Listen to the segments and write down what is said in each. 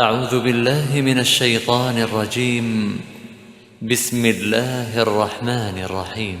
أعوذ بالله من الشيطان الرجيم بسم الله الرحمن الرحيم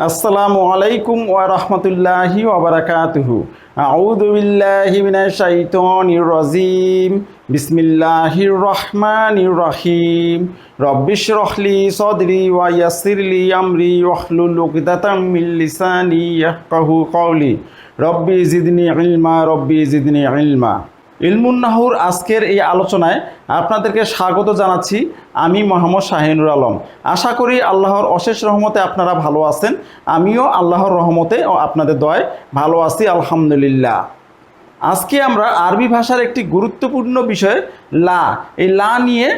السلام عليكم ورحمة الله وبركاته أعوذ بالله من الشيطان الرجيم بسم الله الرحمن الرحيم رب اشرح لي صدري ويسر لي أمري واحلل عقدة من لساني يفقه قولي ربي زدني علما ربي زدني علما ইলমুন্নাহুর আজকের এই আলোচনায় আপনাদেরকে স্বাগত জানাচ্ছি আমি মোহাম্মদ শাহিনুর আলম। আশা করি আল্লাহর অশেষ রহমতে আপনারা ভালো আছেন। আমিও আল্লাহর রহমতে ও আপনাদের দয় ভালো আছি, আলহামদুলিল্লাহ। আজকে আমরা আরবি ভাষার একটি গুরুত্বপূর্ণ বিষয়, লা। এই লা নিয়ে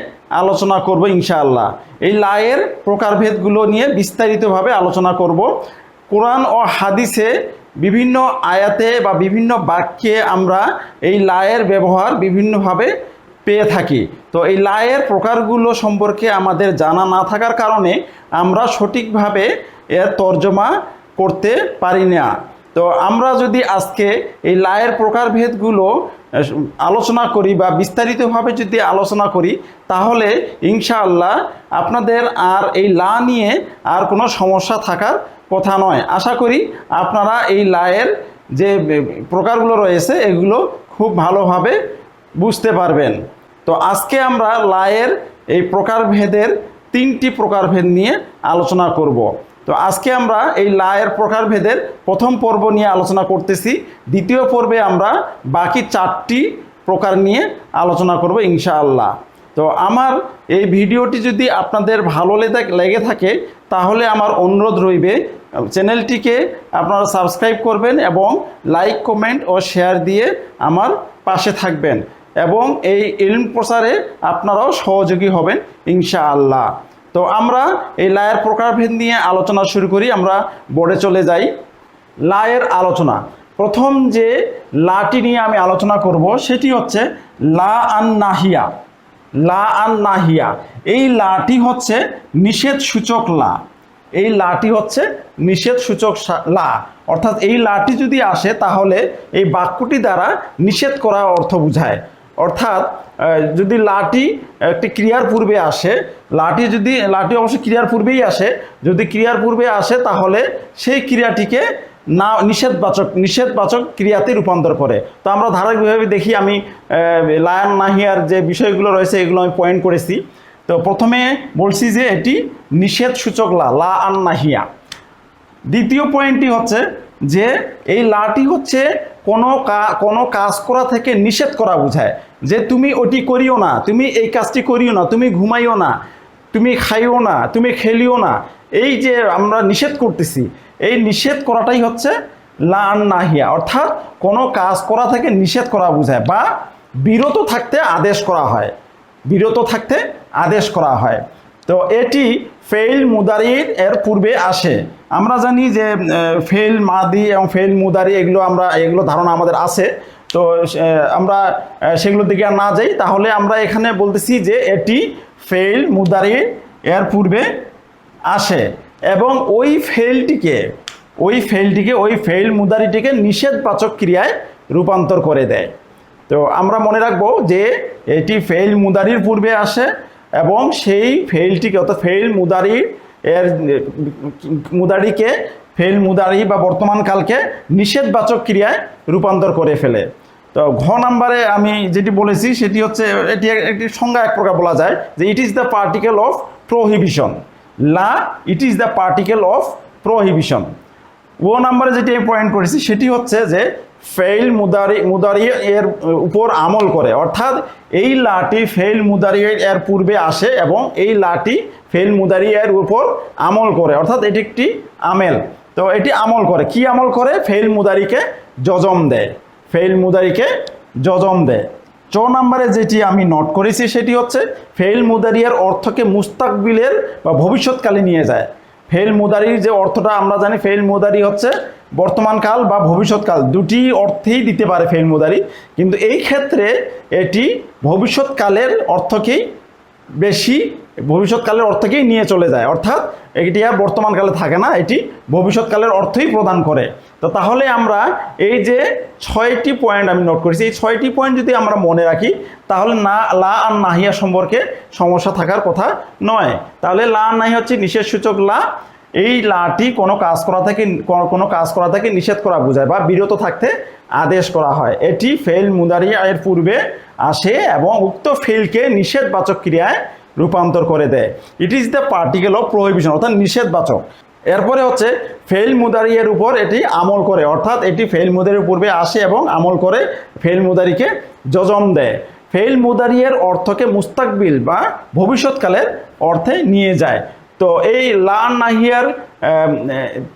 আলোচনা করব ইনশাআল্লাহ। এই লায়ের প্রকারভেদগুলো নিয়ে বিস্তারিতভাবে আলোচনা করব। কোরআন ও হাদিসে বিভিন্ন আয়াতে বা বিভিন্ন বাক্যে আমরা এই লায়ের ব্যবহার বিভিন্নভাবে পেয়ে থাকি। তো এই লায়ের প্রকারগুলো সম্পর্কে আমাদের জানা না থাকার কারণে আমরা সঠিকভাবে এর তর্জমা করতে পারি না। তো আমরা যদি আজকে এই লায়ের প্রকারভেদগুলো আলোচনা করি বা বিস্তারিতভাবে যদি আলোচনা করি, তাহলে ইনশাআল্লাহ আপনাদের আর এই লা নিয়ে আর কোনো সমস্যা থাকার কথা নয়। আশা করি আপনারা এই লায়ের যে প্রকারগুলো রয়েছে, এগুলো খুব ভালোভাবে বুঝতে পারবেন। তো আজকে আমরা লায়ের এই প্রকারভেদের তিনটি প্রকারভেদ নিয়ে আলোচনা করব। তো আজকে আমরা এই লায়ের প্রকারভেদের প্রথম পর্ব নিয়ে আলোচনা করতেছি। দ্বিতীয় পর্বে আমরা বাকি চারটি প্রকার নিয়ে আলোচনা করব ইনশাআল্লাহ। তো আমার এই ভিডিওটি যদি আপনাদের ভালো লেগে- থাকে, তাহলে আমার অনুরোধ রইবে, চ্যানেলটিকে আপনারা সাবস্ক্রাইব করবেন এবং লাইক, কমেন্ট ও শেয়ার দিয়ে আমার পাশে থাকবেন এবং এই ইলম প্রচারে আপনারাও সহযোগী হবেন ইনশাআল্লাহ। তো আমরা এই লায়ের প্রকারভেদ নিয়ে আলোচনা শুরু করি, আমরা বোর্ডে চলে যাই। লায়ের আলোচনা। প্রথম যে লাটি নিয়ে আমি আলোচনা করব সেটি হচ্ছে লা আন নাহিয়া। লা আন নাহিয়া। এই লাটি হচ্ছে নিষেধ সূচক লা। এই লাটি হচ্ছে নিষেধ সূচক লা। অর্থাৎ এই লাটি যদি আসে তাহলে এই বাক্যটি দ্বারা নিষেধ করা অর্থ বোঝায়। অর্থাৎ যদি লাটি একটি ক্রিয়ার পূর্বে আসে লাটি যদি লাটি অবশ্য ক্রিয়ার পূর্বেই আসে, যদি ক্রিয়ার পূর্বে আসে তাহলে সেই ক্রিয়াটিকে না, নিষেধবাচক নিষেধবাচক ক্রিয়াতে রূপান্তর করে। তো আমরা ধারাবাহিকভাবে দেখি আমি লায়ন নাহিয়ার যে বিষয়গুলো রয়েছে এগুলো আমি পয়েন্ট করেছি। তো প্রথমে বলছি যে এটি নিষেধ সূচক লা লা আন নাহিয়া। দ্বিতীয় পয়েন্টটি হচ্ছে যে এই লাটি হচ্ছে কোনো কোনো কাজ করা থেকে নিষেধ করা বোঝায়। যে তুমি ওটি করিও না, তুমি এই কাজটি করিও না, তুমি ঘুমাইও না, তুমি খাইও না, তুমি খেলিও না, এই যে আমরা নিষেধ করতেছি, এই নিষেধ করাটাই হচ্ছে লান নাহিয়া অর্থাৎ কোনো কাজ করা থেকে নিষেধ করা বোঝায় বা বিরত থাকতে আদেশ করা হয়। বিরত থাকতে আদেশ করা হয়। তো এটি ফেইল মুদারির এর পূর্বে আসে। আমরা জানি যে ফেইল মাদি এবং ফেইল মুদারি এগুলো আমরা, এগুলো ধারণা আমাদের আছে। তো আমরা সেগুলোর দিকে আর না যাই, তাহলে আমরা এখানে বলতেছি যে এটি ফেইল মুদারি এর পূর্বে আসে এবং ওই ফেলটিকে ওই ফেলটিকে ওই ফেল মুদারিটিকে নিষেধবাচক ক্রিয়ায় রূপান্তর করে দেয়। তো আমরা মনে রাখব যে এটি ফেল মুদারির পূর্বে আসে এবং সেই ফেলটিকে অর্থাৎ ফেল মুদারি এর, মুদারিকে ফেল মুদারি বা বর্তমান কালকে নিষেধবাচক ক্রিয়ায় রূপান্তর করে ফেলে। তো ঘ নাম্বারে আমি যেটি বলেছি, সেটি হচ্ছে, এটি একটি সংজ্ঞা এক প্রকার বলা যায় যে it is the particle of prohibition লা it is the particle of prohibition ও নাম্বারে যেটি আমি পয়েন্ট করেছি, সেটি হচ্ছে যে ফেইল মুদারি মুদারি, এর উপর আমল করে। অর্থাৎ এই লাটি ফেইল মুদারি, এর পূর্বে আসে এবং এই লাটি ফেইল মুদারি, এর উপর আমল করে। অর্থাৎ এটি একটি আমেল। তো এটি আমল করে। কি আমল করে? ফেইল মুদারিকে জজম দেয়। ফেইল মুদারিকে জজম দেয়। চ নম্বরে যেটি আমি নোট করেছি সেটি হচ্ছে, ফেইল মুদারিয়ার অর্থকে মুস্তাকবিলের বা ভবিষ্যৎকালে নিয়ে যায়। ফেল মুদারির যে অর্থটা আমরা জানি, ফেল মুদারি হচ্ছে বর্তমানকাল বা ভবিষ্যৎকাল দুটি অর্থেই দিতে পারে ফেল মুদারি। কিন্তু এই ক্ষেত্রে এটি ভবিষ্যৎকালের অর্থকেই বেশি ভবিষ্যৎকালের অর্থকেই নিয়ে চলে যায়। অর্থাৎ এটি আর বর্তমানকালে থাকে না, এটি ভবিষ্যৎকালের অর্থই প্রদান করে। তো তাহলে আমরা এই যে ছয়টি পয়েন্ট আমি নোট করেছি, এই ছয়টি পয়েন্ট যদি আমরা মনে রাখি, তাহলে না, লা আর নাহিয়া সম্পর্কে সমস্যা থাকার কথা নয়। তাহলে লা আর নাহিয়া হচ্ছে নিষেধ সূচক লা এই লাটি কোনো কাজ করা থেকে, কোনো- কাজ করা থেকে নিষেধ করা বোঝায় বা বিরত থাকতে আদেশ করা হয়। এটি ফেল মুদারিয়া এর পূর্বে আসে এবং উক্ত ফেলকে নিষেধবাচক ক্রিয়ায় রূপান্তর করে দেয়। It is the particle of prohibition অর্থাৎ নিষেধবাচক। এরপরে হচ্ছে ফেল মুদারিয়ের উপর এটি আমল করে, অর্থাৎ এটি ফেল মুদারির পূর্বে আসে এবং আমল করে ফেল মুদারিকে যজম দেয়। ফেল মুদারিয়ের অর্থকে মুস্তাকবিল বা ভবিষ্যৎকালের অর্থে নিয়ে যায়। তো এই লান নাহিয়ার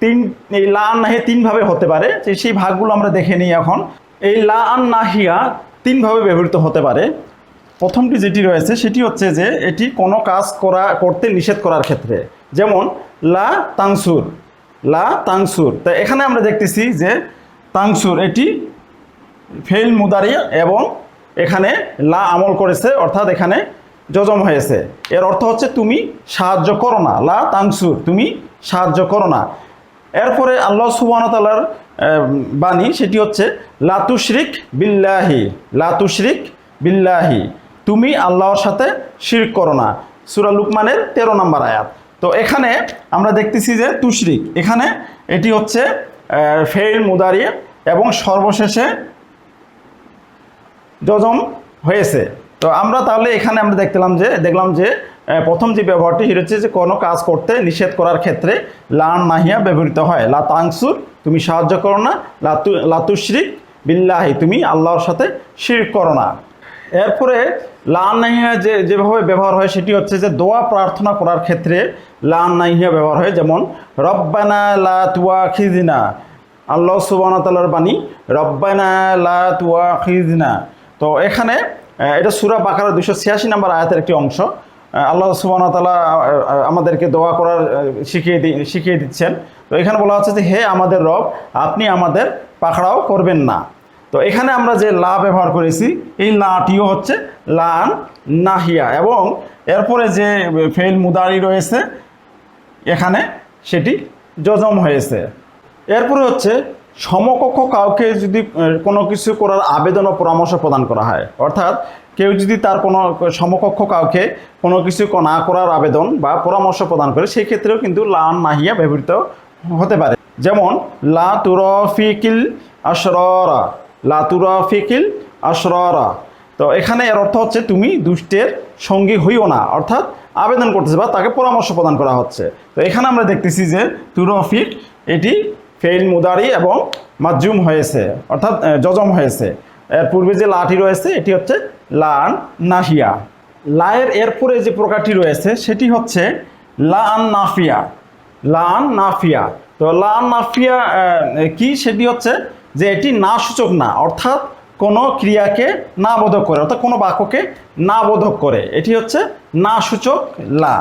তিন, এই লান নাহিয়া তিনভাবে হতে পারে। সেই ভাগগুলো আমরা দেখে নিই এখন। এই লান নাহিয়া তিনভাবে ব্যবহৃত হতে পারে। প্রথমটি যেটি রয়েছে, সেটি হচ্ছে যে এটি কোনো কাজ করা, করতে নিষেধ করার ক্ষেত্রে। যেমন, লা তাংসুর লা তাংসুর। তা এখানে আমরা দেখতেছি যে তাংসুর এটি ফেল মুদারি এবং এখানে লা আমল করেছে, অর্থাৎ এখানে যজম হয়েছে। এর অর্থ হচ্ছে তুমি সাহায্য করো না। লা তাংসুর তুমি সাহায্য করো না। এরপরে আল্লাহ সুবানতালার বাণী, সেটি হচ্ছে লাতুশরিক বিল্লাহি লাতুশরিক বিল্লাহি, তুমি আল্লাহর সাথে শিরক করো না। সুরা লুকমানের তেরো নম্বর আয়াত। তো এখানে আমরা দেখতেছি যে তুশরিক, এখানে এটি হচ্ছে ফেইল মুদারি এবং সর্বশেষে যজম হয়েছে। তো আমরা তাহলে এখানে আমরা দেখলাম যে দেখলাম যে প্রথম যে ব্যবহারটি সেটা হচ্ছে যে কোনো কাজ করতে নিষেধ করার ক্ষেত্রে লান নাহিয়া ব্যবহৃত হয়। লা তাংসুর, তুমি সাহায্য করো না। লাতু লাতুশ্রিক বিল্লাহি, তুমি আল্লাহর সাথে শির করো না। এরপরে লান নাহিয়া যে, যেভাবে ব্যবহার হয় সেটি হচ্ছে যে দোয়া প্রার্থনা করার ক্ষেত্রে লান নাহিয়া ব্যবহার হয়। যেমন, রব্বানা লা তুয়া খিজিনা আল্লাহ সুবাহতালার বাণী, রব্বানা লা তুয়া খিজনা তো এখানে এটা সুরা বাকারা দুশো ছিয়াশি নম্বর আয়াতের একটি অংশ। আল্লাহ আল্লাহ সুবাহতালা আমাদেরকে দোয়া করার শিখিয়ে শিখিয়ে দিচ্ছেন। তো এখানে বলা হচ্ছে যে, হে আমাদের রব, আপনি আমাদের পাকড়াও করবেন না। তো এখানে আমরা যে লা ব্যবহার করেছি, এই লাটিও হচ্ছে লান নাহিয়া এবং এরপরে যে ফেল মুদারি রয়েছে, এখানে সেটি যজম হয়েছে। এরপরে হচ্ছে সমকক্ষ কাউকে যদি কোনো কিছু করার আবেদন ও পরামর্শ প্রদান করা হয়, অর্থাৎ কেউ যদি তার কোনো সমকক্ষ কাউকে কোনো কিছু না করার আবেদন বা পরামর্শ প্রদান করে সেই ক্ষেত্রেও কিন্তু লান নাহিয়া ব্যবহৃত হতে পারে। যেমন, লা তুরফিকিল আশররা, লা তুরফিকিল আশররা। তো এখানে এর অর্থ হচ্ছে তুমি দুষ্টের সঙ্গী হইও না, অর্থাৎ আবেদন করতেছে বা তাকে পরামর্শ প্রদান করা হচ্ছে। তো এখানে আমরা দেখতেছি যে তুরফিক এটি ফেইল মুদারি এবং মাজুম হয়েছে, অর্থাৎ যজম হয়েছে। এর পূর্বে যে লাটি রয়েছে, এটি হচ্ছে লান নাহিয়া। লায়ের এরপরে যে প্রকারটি রয়েছে, সেটি হচ্ছে লান নাফিয়া। লান নাফিয়া। তো লান নাফিয়া কি? সেটি হচ্ছে যে এটি না সূচক না, অর্থাৎ কোনো ক্রিয়াকে না বোধক করে, অর্থাৎ কোনো বাক্যকে না বোধক করে। এটি হচ্ছে না সূচক লা।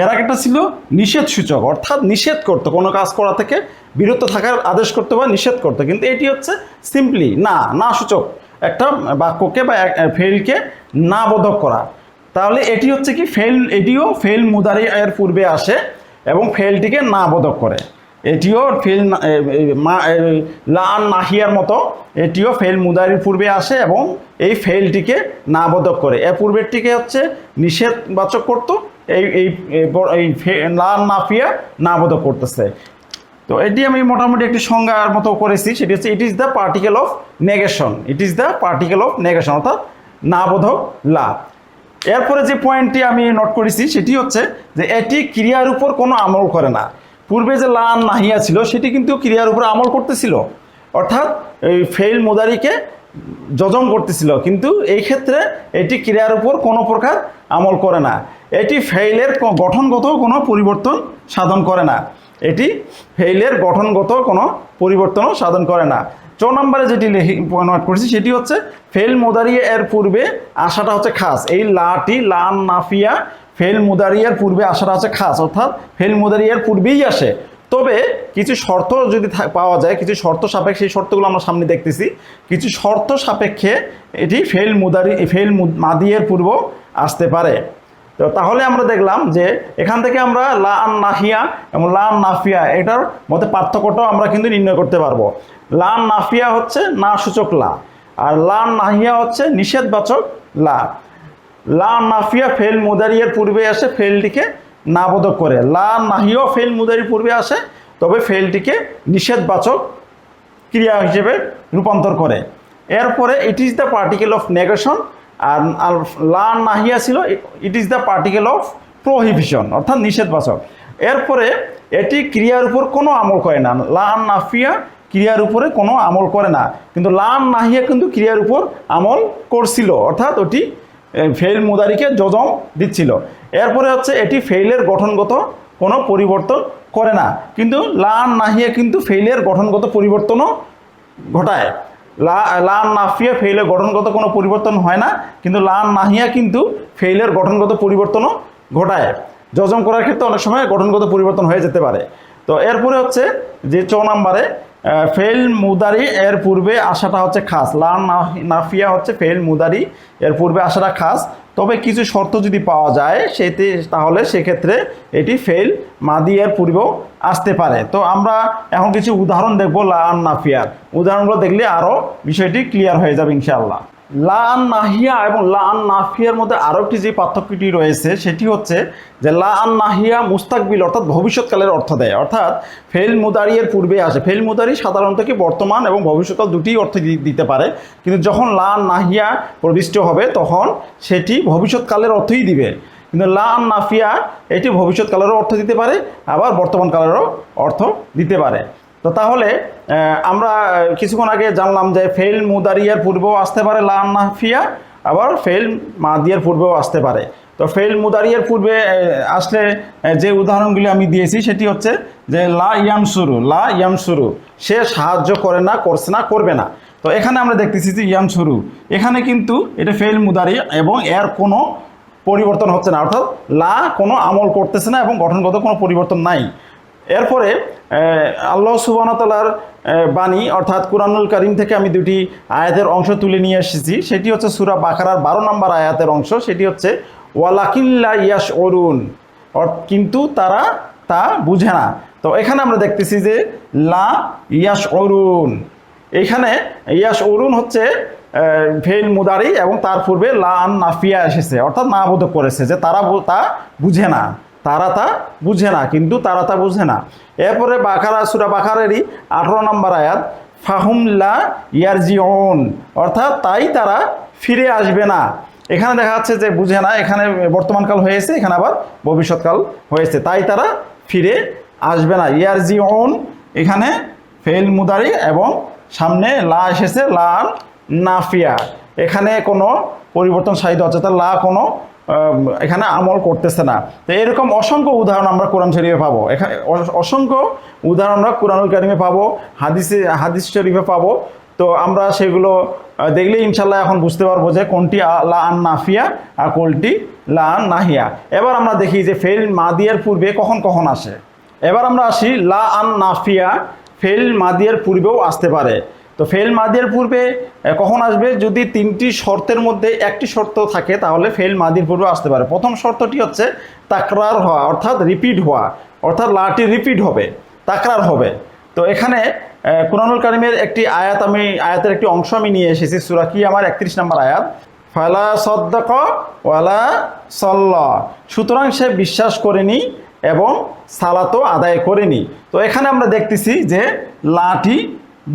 এর আগে একটা ছিল নিষেধ সূচক, অর্থাৎ নিষেধ করতো, কোনো কাজ করা থেকে বিরত থাকার আদেশ করতে বা নিষেধ করতো। কিন্তু এটি হচ্ছে সিম্পলি না না সূচক, একটা বাক্যকে বা ফেলকে না বোধক করা। তাহলে এটি হচ্ছে কি ফেল এটিও ফেল মুদারি এর পূর্বে আসে এবং ফেলটিকে না বোধক করে এটিও ফেল লান নাহিয়ার মতো, এটিও ফেল মুদারির পূর্বে আসে এবং এই ফেলটিকে না বোধক করে। এর পূর্বেরটিকে হচ্ছে নিষেধবাচক করতো এই এই এই ব- এই ফে- লান নাফিয়া না বোধক করতেছে। তো এটি আমি মোটামুটি একটি সংজ্ঞার মতো করেছি, সেটি হচ্ছে it is the particle of negation it is the particle of negation অর্থাৎ না বোধক লা এরপরে যে পয়েন্টটি আমি নোট করেছি, সেটি হচ্ছে যে এটি ক্রিয়ার উপর কোনো আমল করে না। পূর্বে যে লান নাহিয়া ছিল, সেটি কিন্তু ক্রিয়ার উপর আমল করতেছিল। অর্থাৎ এই ফেইল মোদারিকে যজম করতেছিল, কিন্তু এই ক্ষেত্রে এটি ক্রিয়ার উপর কোনো প্রকার আমল করে না। এটি ফেইলের গঠনগত কোনো পরিবর্তন সাধন করে না। এটি ফেইলের গঠনগত কোনো পরিবর্তনও সাধন করে না। চ নম্বরে যেটি নোট করেছি সেটি হচ্ছে ফেল মোদারিয়া এর পূর্বে আশাটা হচ্ছে খাস। এই লাটি, লান, নাফিয়া ফেল মুদারিয়ার পূর্বে আসাটা হচ্ছে খাস। অর্থাৎ ফেল মুদারিয়ার পূর্বেই আসে। তবে কিছু শর্ত যদি পাওয়া যায়, কিছু শর্ত সাপেক্ষে, সেই শর্তগুলো আমরা সামনে দেখতেছি। কিছু শর্ত সাপেক্ষে এটি ফেল মুদারি ফেল মাদিয়ের পূর্ব আসতে পারে। তো তাহলে আমরা দেখলাম যে এখান থেকে আমরা লা আন নাহিয়া এবং লা নাফিয়া এটার মধ্যে পার্থক্যটাও আমরা কিন্তু নির্ণয় করতে পারব। লা আন নাফিয়া হচ্ছে না সূচক লা, আর লা নাহিয়া হচ্ছে নিষেধবাচক লা। লা নাফিয়া ফেল মুদারিয়ের পূর্বে আসে ফেলটিকে নাবোধক করে। লা নাহিও ফেল মুদারির পূর্বে আসে, তবে ফেলটিকে নিষেধবাচক ক্রিয়া হিসেবে রূপান্তর করে। এরপরে it is the particle of negation আর লা নাহিয়া ছিল it is the particle of prohibition অর্থাৎ নিষেধবাচক। এরপরে এটি ক্রিয়ার উপর কোনো আমল করে না। লা নাফিয়া ক্রিয়ার উপরে কোনো আমল করে না। কিন্তু লা নাহিয়া কিন্তু ক্রিয়ার উপর আমল করছিল, অর্থাৎ ওটি ফেল মুদারিকে যজম দিচ্ছিল। এরপরে হচ্ছে এটি ফেইলের গঠনগত কোনো পরিবর্তন করে না। কিন্তু লা নাহিয়া কিন্তু ফেইলের গঠনগত পরিবর্তনও ঘটায়। লা লা নাফিয়া ফেইলের গঠনগত কোনো পরিবর্তন হয় না, কিন্তু লান নাহিয়া কিন্তু ফেইলের গঠনগত পরিবর্তনও ঘটায়। যজম করার ক্ষেত্রে অনেক সময় গঠনগত পরিবর্তন হয়ে যেতে পারে। তো এরপরে হচ্ছে যে চ নাম্বারে ফেল মুদারি এর পূর্বে আসাটা হচ্ছে খাস। লান নাফিয়া হচ্ছে ফেল মুদারি এর পূর্বে আসাটা খাস। তবে কিছু শর্ত যদি পাওয়া যায়, সেটি তাহলে সেক্ষেত্রে এটি ফেল মাদি এর পূর্বেও আসতে পারে। তো আমরা এখন কিছু উদাহরণ দেখব লান নাফিয়ার। উদাহরণগুলো দেখলে আরও বিষয়টি ক্লিয়ার হয়ে যাবে ইনশাআল্লাহ। লা আন নাহিয়া এবং লা আন নাফিয়ার মধ্যে আরও একটি যে পার্থক্যটি রয়েছে, সেটি হচ্ছে যে লা আন নাহিয়া মুস্তাকবিল অর্থাৎ ভবিষ্যৎকালের অর্থ দেয় অর্থাৎ ফেল মুদারি এর পূর্বে আসে। ফেল মুদারি সাধারণত কি বর্তমান এবং ভবিষ্যৎকাল দুটি অর্থ দিতে পারে। কিন্তু যখন লা আন নাহিয়া প্রবিষ্ট হবে, তখন সেটি ভবিষ্যৎকালের অর্থই দিবে। কিন্তু লা আন নাফিয়া এটি ভবিষ্যৎকালেরও অর্থ দিতে পারে, আবার বর্তমান কালেরও অর্থ দিতে পারে। তো তাহলে আমরা কিছুক্ষণ আগে জানলাম যে ফেল মুদারিয়ার পূর্বেও আসতে পারে লা আবার ফেল মাদিয়ার পূর্বেও আসতে পারে। তো ফেল মুদারিয়ার পূর্বে আসলে যে উদাহরণগুলি আমি দিয়েছি সেটি হচ্ছে যে লা ইয়াম শুরু লা ইয়াম শুরু সে সাহায্য করে না, করছে না, করবে না। তো এখানে আমরা দেখতেছি যে ইয়াম শুরু এখানে কিন্তু এটা ফেল মুদারি এবং এর কোনো পরিবর্তন হচ্ছে না। অর্থাৎ লা কোনো আমল করতেছে না এবং গঠনগত কোনো পরিবর্তন নাই। এরপরে আল্লাহ সুবানতালার বাণী, অর্থাৎ কুরআনুল করিম থেকে আমি দুটি আয়াতের অংশ তুলে নিয়ে এসেছি। সেটি হচ্ছে সুরা বাকারার বারো নম্বর আয়াতের অংশ। সেটি হচ্ছে, ওয়ালাকিল্লা ইয়াস অরুণ কিন্তু তারা তা বুঝে না। তো এখানে আমরা দেখতেছি যে, লা ইয়াস অরুণ এইখানে ইয়াস অরুণ হচ্ছে ফেল মুদারি এবং তার পূর্বে লা আন নাফিয়া এসেছে। অর্থাৎ না বোধক করেছে যে তারা তা বুঝে না। তারা তা বুঝে না, কিন্তু তারা তা বুঝে না। এরপরে বাখারা সুরা বাখারেরই আঠারো নম্বর আয়াত ফাহুমলা ইয়ারজিওন অর্থাৎ তাই তারা ফিরে আসবে না। এখানে দেখা যাচ্ছে যে বুঝে না, এখানে বর্তমানকাল হয়েছে, এখানে আবার ভবিষ্যৎকাল হয়েছে। তাই তারা ফিরে আসবে না। ইয়ারজিওন এখানে ফেল মুদারি এবং সামনে লা এসেছে, লা নাফিয়া। এখানে কোনো পরিবর্তন সাহিত্য তার লা কোনো এখানে আমল করতেছে না। তো এরকম অসংখ্য উদাহরণ আমরা কোরআন শরীফে পাবো। এখানে অসংখ্য উদাহরণ আমরা কোরআনুল কারিমে পাবো, হাদিসে হাদিস শরীফে পাবো। তো আমরা সেগুলো দেখলে ইনশাল্লাহ এখন বুঝতে পারব যে কোনটি লা আন নাফিয়া আর কোনটি লা আন নাহিয়া। এবার আমরা দেখি যে ফেল মাদিয়ার পূর্বে কখন কখন আসে। এবার আমরা আসি লা আন নাফিয়া, ফেল মাদিয়ার পূর্বেও আসতে পারে। তো ফেল মাদির পূর্বে কখন আসবে? যদি তিনটি শর্তের মধ্যে একটি শর্ত থাকে তাহলে ফেল মাদির পূর্বে আসতে পারে। প্রথম শর্তটি হচ্ছে তাকরার হওয়া অর্থাৎ রিপিট হওয়া অর্থাৎ লাটি রিপিট হবে তাকরার হবে। তো এখানে আহ, কুরআনুল কারিমের একটি আয়াত আমি আয়াতের একটি অংশ আমি নিয়ে এসেছি সুরা কি আমার একত্রিশ নম্বর আয়াত। ফালা সদ্দাক ওয়ালা সল্ল। সুতরাং সে বিশ্বাস করেনি এবং সালাতও আদায় করেনি। তো এখানে আমরা দেখতেছি যে লাটি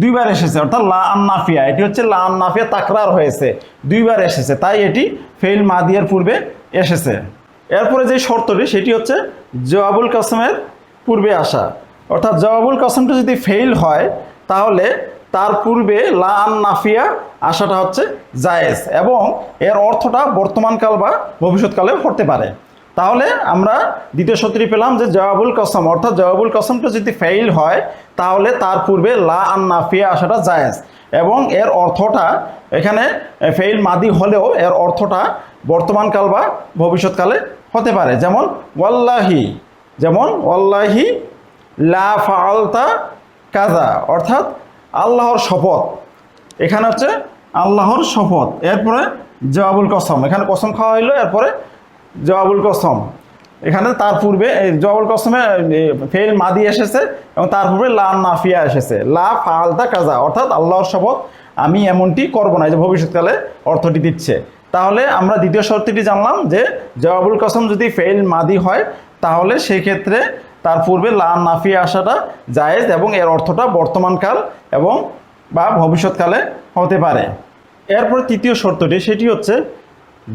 দুইবার এসেছে, অর্থাৎ লা আন্নাফিয়া। এটি হচ্ছে লা আন্নাফিয়া তাকরার হয়েছে। দুইবার এসেছে, তাই এটি ফেইল মাদিয়ার পূর্বে এসেছে। এরপরে যে শর্তটি, সেটি হচ্ছে জওয়াবুল কাসমের পূর্বে আসা। অর্থাৎ জওয়াবুল কাসমটা যদি ফেইল হয়, তাহলে তার পূর্বে লা আন নাফিয়া আসাটা হচ্ছে জায়েজ এবং এর অর্থটা বর্তমানকাল বা ভবিষ্যৎকালেও করতে পারে। তাহলে আমরা দ্বিতীয় সূত্রটি পেলাম যে জওয়াবুল কসম, অর্থাৎ জওয়াবুল কসমটা যদি ফেইল হয়, তাহলে তার পূর্বে লা আন নাফিয়া আসাটা জায়েজ। এবং এর অর্থটা এখানে ফেইল মাদি হলেও এর অর্থটা বর্তমানকাল বা ভবিষ্যৎকালে হতে পারে। যেমন, ওয়াল্লাহি যেমন, ওয়াল্লাহি লা ফালতা কাজা অর্থাৎ আল্লাহর শপথ। এখানে হচ্ছে আল্লাহর শপথ। এরপরে জবাবুল কসম। এখানে কসম খাওয়া হইল, এরপরে জবাবুল কসম। এখানে তার পূর্বে জবাবুল কসমে ফেল মাদি এসেছে এবং তার পূর্বে লা নাফিয়া এসেছে। লা ফালতা কাজা অর্থাৎ আল্লাহর শপথ, আমি এমনটি করব না যে ভবিষ্যৎকালে অর্থটি দিচ্ছে। তাহলে আমরা দ্বিতীয় শর্তটি জানলাম যে, জবাবুল কসম যদি ফেল মাদি হয়, তাহলে সেই ক্ষেত্রে তার পূর্বে লা নাফিয়া আসাটা জায়েজ এবং এর অর্থটা বর্তমানকাল এবং বা ভবিষ্যৎকালে হতে পারে। এরপরে তৃতীয় শর্তটি, সেটি হচ্ছে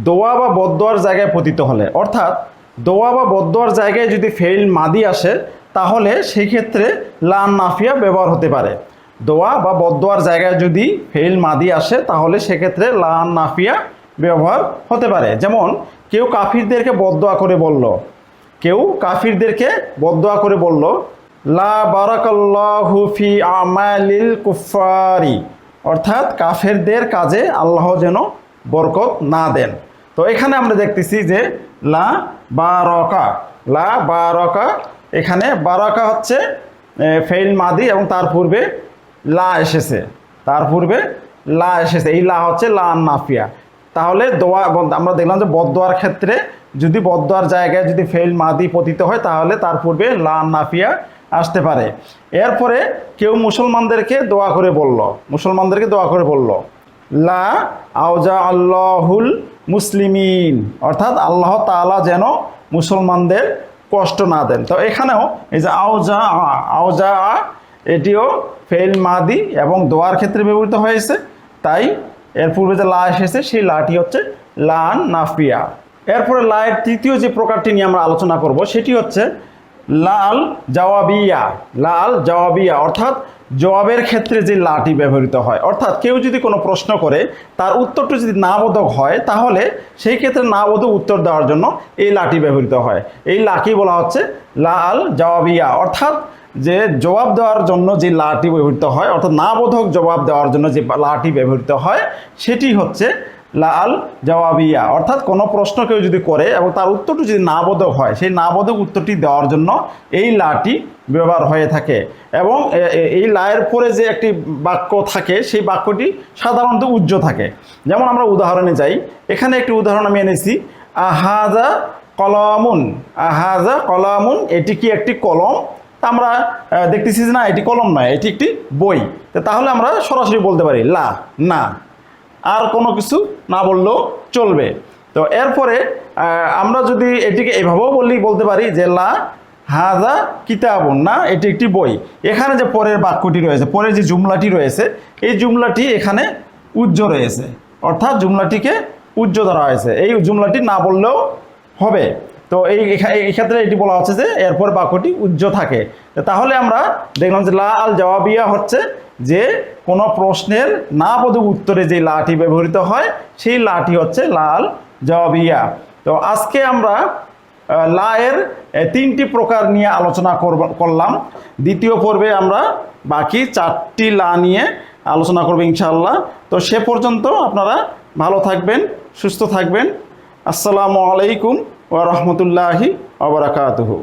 দোয়া বা বদোয়ার জায়গায় পতিত হলে। অর্থাৎ দোয়া বা বদোয়ার জায়গায় যদি ফেইল মাদি আসে, তাহলে সেক্ষেত্রে লান নাফিয়া ব্যবহার হতে পারে। দোয়া বা বদোয়ার জায়গায় যদি ফেইল মাদি আসে, তাহলে সেক্ষেত্রে লান নাফিয়া ব্যবহার হতে পারে। যেমন, কেউ কাফিরদেরকে বদোয়া করে বলল, কেউ কাফিরদেরকে বদোয়া করে বলল, লা বারাকাল্লাহু ফি আমালিল কুফারি অর্থাৎ কাফেরদের কাজে আল্লাহ যেন বরকত না দেন। তো এখানে আমরা দেখতেছি যে লা বারকা লা বারকা, এখানে বারকা হচ্ছে ফেইল মাদি এবং তার পূর্বে লা এসেছে। তার পূর্বে লা এসেছে। এই লা হচ্ছে লা নাফিয়া। তাহলে দোয়া আমরা দেখলাম যে বদোয়ার ক্ষেত্রে যদি বদোয়ার জায়গায় যদি ফেইল মাদি পতিত হয়, তাহলে তার পূর্বে লা নাফিয়া আসতে পারে। এরপরে কেউ মুসলমানদেরকে দোয়া করে বলল, মুসলমানদেরকে দোয়া করে বলল, লা আউজা আল্লাহুল মুসলিমিন। অর্থাৎ আল্লাহ তাআলা যেন মুসলমানদের কষ্ট না দেন। তো এখানেও এই যে আউজা আ- আউজা আ, এটিও ফেল মাদি এবং দোয়ার ক্ষেত্রে ব্যবহৃত হয়েছে। তাই এর পূর্বে যে লা এসেছে সেই লাটি হচ্ছে লান নাফিয়া। এরপরে লায়ের তৃতীয় যে প্রকারটি নিয়ে আমরা আলোচনা করব সেটি হচ্ছে লাল জওয়াবিয়া। লাল জওয়াবিয়া অর্থাৎ জবাবের ক্ষেত্রে যে লাটি ব্যবহৃত হয়, অর্থাৎ কেউ যদি কোনো প্রশ্ন করে, তার উত্তরটি যদি না বোধক হয়, তাহলে সেই ক্ষেত্রে না বোধক উত্তর দেওয়ার জন্য এই লাঠি ব্যবহৃত হয়। এই লাঠি বলা হচ্ছে লাল জবাবিয়া অর্থাৎ যে জবাব দেওয়ার জন্য যে লাঠি ব্যবহৃত হয়, অর্থাৎ নাবোধক জবাব দেওয়ার জন্য যে লাঠি ব্যবহৃত হয়, সেটি হচ্ছে লাল জবাবিয়া। অর্থাৎ কোনো প্রশ্ন কেউ যদি করে এবং তার উত্তরটি যদি না বোধক হয়, সেই না বোধক উত্তরটি দেওয়ার জন্য এই লাটি ব্যবহার হয়ে থাকে এবং এই লায়ের পরে যে একটি বাক্য থাকে, সেই বাক্যটি সাধারণত উজ্জ থাকে। যেমন আমরা উদাহরণে যাই, এখানে একটি উদাহরণ আমি এনেছি, আহাজা কলামুন আহাজা কলামুন, এটি কি একটি কলম? তা আমরা দেখতেছি না, এটি কলম নয়, এটি একটি বই। তাহলে আমরা সরাসরি বলতে পারি, লা, না। আর কোনো কিছু না বললেও চলবে। তো এরপরে আমরা যদি এটিকে এভাবেও বললেই বলতে পারি যে, লা হাজা কিতাবুন, না? এটি একটি বই। এখানে যে পরের বাক্যটি রয়েছে, পরের যে জুমলাটি রয়েছে, এই জুমলাটি এখানে উজ্জ্ব রয়েছে। অর্থাৎ জুমলাটিকে উজ্জ্ব ধরা হয়েছে। এই জুমলাটি না বললেও হবে। তো এই এই ক্ষেত্রে এটি বলা হচ্ছে যে, এরপর বাক্যটি উজ্জ্ব থাকে। তাহলে আমরা দেখলাম যে, লা আল জবাবিয়া হচ্ছে যে কোনো প্রশ্নের না বোধক উত্তরে যে লাটি ব্যবহৃত হয়, সেই লাটি হচ্ছে লাল জবিয়া তো আজকে আমরা লায়ের তিনটি প্রকার নিয়ে আলোচনা করলাম। দ্বিতীয় পর্বে আমরা বাকি চারটি লা নিয়ে আলোচনা করব ইনশাআল্লাহ। তো সে পর্যন্ত আপনারা ভালো থাকবেন, সুস্থ থাকবেন। আসসালামু আলাইকুম ওয়া রাহমাতুল্লাহি ওয়া বারাকাতুহু।